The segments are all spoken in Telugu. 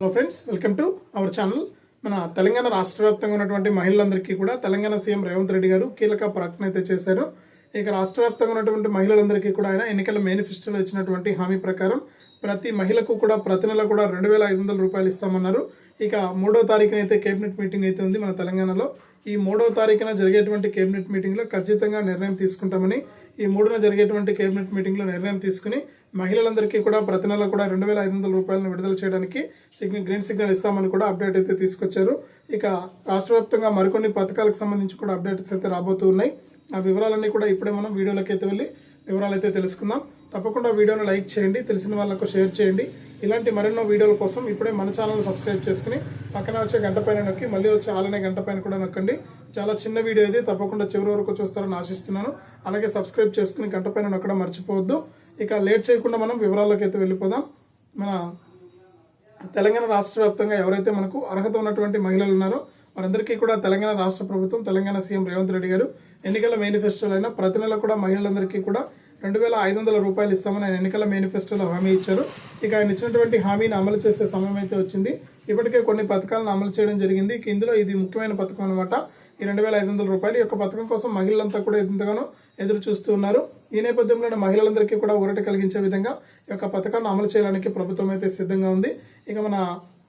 Hello friends welcome to our channel మన తెలంగాణ రాష్ట్ర వ్యాప్తంగా ఉన్నటువంటి మహిళలందరికీ కూడా తెలంగాణ సీఎం రేవంత్ రెడ్డి గారు కీలక ప్రకటన అయితే చేశారు. ఇక రాష్ట్ర వ్యాప్తంగా ఉన్నటువంటి మహిళలందరికీ కూడా ఆయన ఎన్నికల మేనిఫెస్టోలో ఇచ్చినటువంటి హామీ ప్రకారం ప్రతి మహిళకు కూడా ప్రతి నెల కూడా రెండు వేల ఐదు వందల రూపాయలు ఇస్తామన్నారు. ఇక మూడో తారీఖున అయితే కేబినెట్ మీటింగ్ అయితే ఉంది మన తెలంగాణలో. ఈ మూడో తారీఖున జరిగేటువంటి కేబినెట్ మీటింగ్లో ఖచ్చితంగా నిర్ణయం తీసుకుంటామని ఈ మూడున జరిగేటువంటి కేబినెట్ మీటింగ్లో నిర్ణయం తీసుకుని మహిళలందరికీ కూడా ప్రతి నెల కూడా రెండు వేల ఐదు వందల రూపాయలను విడుదల చేయడానికి సిగ్నల్ గ్రీన్ సిగ్నల్ ఇస్తామని కూడా అప్డేట్ అయితే తీసుకొచ్చారు. ఇక రాష్ట్ర వ్యాప్తంగా మరికొన్ని పథకాలకు సంబంధించి కూడా అప్డేట్స్ అయితే రాబోతూ ఉన్నాయి. ఆ వివరాలన్నీ కూడా ఇప్పుడే మనం వీడియోలోకి అయితే వెళ్ళి వివరాలు అయితే తెలుసుకుందాం. తప్పకుండా వీడియోను లైక్ చేయండి తెలిసిన వాళ్ళకు షేర్ చేయండి. ఇలాంటి మరెన్నో వీడియోల కోసం ఇప్పుడే మన ఛానల్ సబ్స్క్రైబ్ చేసుకుని పక్కన వచ్చే గంట పైన నొక్కి మళ్ళీ వచ్చే ఆలనే గంట పైన కూడా నొక్కండి. చాలా చిన్న వీడియో ఇది తప్పకుండా చివరి వరకు చూస్తారని ఆశిస్తున్నాను. అలాగే సబ్స్క్రైబ్ చేసుకుని గంట పైన నొక్కడం మర్చిపోవద్దు. ఇక లేట్ చేయకుండా మనం వివరాల్లోకి అయితే వెళ్ళిపోదాం. మన తెలంగాణ రాష్ట్ర వ్యాప్తంగా ఎవరైతే మనకు అర్హత ఉన్నటువంటి మహిళలు ఉన్నారో వారందరికీ కూడా తెలంగాణ రాష్ట్ర ప్రభుత్వం తెలంగాణ సీఎం రేవంత్ రెడ్డి గారు ఎన్నికల మేనిఫెస్టోలైన అయినా ప్రతి నెల కూడా మహిళలందరికీ కూడా రెండు వేల ఐదు వందల రూపాయలు ఇస్తామని ఆయన ఎన్నికల మేనిఫెస్టోలో హామీ ఇచ్చారు. ఇక ఆయన ఇచ్చినటువంటి హామీని అమలు చేసే సమయం అయితే వచ్చింది. ఇప్పటికే కొన్ని పథకాలను అమలు చేయడం జరిగింది. ఇందులో ఇది ముఖ్యమైన పథకం అనమాట ఈ రెండు వేల ఐదు వందల రూపాయలు ఈ యొక్క పథకం కోసం మహిళలంతా కూడా ఎంతగానో ఎదురు చూస్తూ ఉన్నారు. ఈ నేపథ్యంలోనే మహిళలందరికీ కూడా ఊరట కలిగించే విధంగా ఈ యొక్క పథకాన్ని అమలు చేయడానికి ప్రభుత్వం అయితే సిద్ధంగా ఉంది. ఇక మన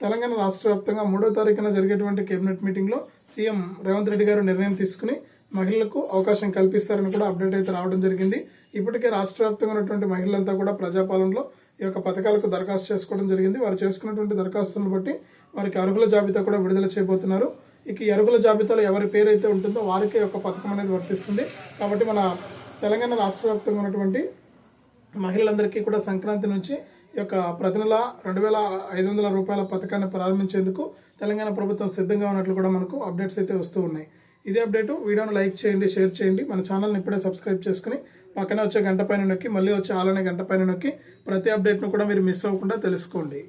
తెలంగాణ రాష్ట్ర వ్యాప్తంగా మూడో తారీఖున జరిగేటువంటి కేబినెట్ మీటింగ్లో సీఎం రేవంత్ రెడ్డి గారు నిర్ణయం తీసుకుని మహిళలకు అవకాశం కల్పిస్తారని కూడా అప్డేట్ అయితే రావడం జరిగింది. ఇప్పటికే రాష్ట్ర వ్యాప్తంగా ఉన్నటువంటి మహిళలంతా కూడా ప్రజాపాలనలో ఈ యొక్క పథకాలకు దరఖాస్తు చేసుకోవడం జరిగింది. వారు చేసుకున్నటువంటి దరఖాస్తులను బట్టి వారికి అర్హుల జాబితా కూడా విడుదల చేయబోతున్నారు. ఇక ఈ అర్హుల జాబితాలో ఎవరి పేరు అయితే ఉంటుందో వారికే యొక్క పథకం అనేది వర్తిస్తుంది. కాబట్టి మన తెలంగాణ రాష్ట్ర వ్యాప్తంగా ఉన్నటువంటి మహిళలందరికీ కూడా సంక్రాంతి నుంచి ఈ యొక్క ప్రతి నెల రెండు వేల ఐదు వందల రూపాయల పథకాన్ని ప్రారంభించేందుకు తెలంగాణ ప్రభుత్వం సిద్ధంగా ఉన్నట్లు కూడా మనకు అప్డేట్స్ అయితే వస్తూ ఉన్నాయి. ఇదే అప్డేటు. వీడియోను లైక్ చేయండి షేర్ చేయండి. మన ఛానల్ని ఇప్పుడే సబ్స్క్రైబ్ చేసుకుని పక్కనే వచ్చే గంట పైన నొక్కి మళ్ళీ వచ్చే ఆలనే గంట పైన నొక్కి ప్రతి అప్డేట్ను కూడా మీరు మిస్ అవ్వకుండా తెలుసుకోండి.